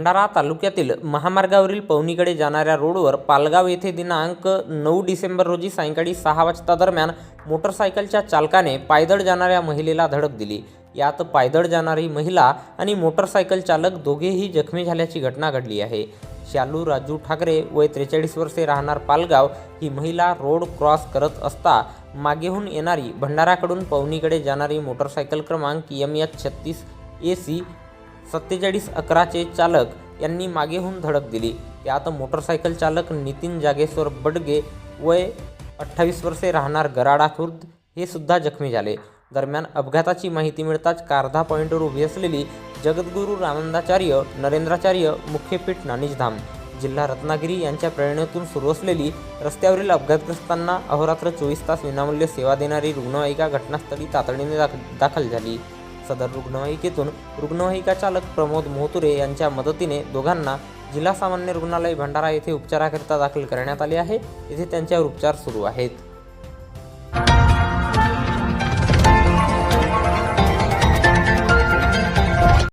भंडारा तालुक्यातील महामार्गावरील पवनीकडे जाणाऱ्या रोडवर पालगाव येथे दिनांक नऊ डिसेंबर रोजी सायंकाळी सहा वाजता दरम्यान मोटरसायकलच्या चालकाने पायदळ जाणाऱ्या महिलेला धडक दिली. यात पायदळ जाणारी महिला आणि मोटरसायकल चालक दोघेही जखमी झाल्याची घटना घडली आहे. शालू राजू ठाकरे वय त्रेचाळीस वर्षे राहणार पालगाव ही महिला रोड क्रॉस करत असता मागेहून येणारी भंडाराकडून पवनीकडे जाणारी मोटरसायकल क्रमांक एम एच छत्तीस ए सी सत्तेचाळीस अकराचे चालक यांनी मागेहून धडक दिली. त्यात मोटरसायकल चालक नितीन जागेश्वर बडगे वय अठ्ठावीस वर्षे राहणार गराडा खुर्द हे सुद्धा जखमी झाले. दरम्यान अपघाताची माहिती मिळताच कारधा पॉईंटवर उभी असलेली जगद्गुरू रामंदाचार्य नरेंद्राचार्य मुख्यपीठ नानिजधाम जिल्हा रत्नागिरी यांच्या प्रेरणेतून सुरू असलेली रस्त्यावरील अपघातग्रस्तांना अहोरात्र चोवीस तास विनामूल्य सेवा देणारी रुग्णवाहिका घटनास्थळी तातडीने दाख दाखल झाली. सदर रुग्णवाहिकेतून रुग्णवाहिका चालक प्रमोद मोहतुरे यांच्या मदतीने दोघांना जिल्हा सामान्य रुग्णालय भंडारा येथे उपचाराकरिता दाखल करण्यात आले आहे. येथे त्यांच्यावर उपचार सुरू आहेत.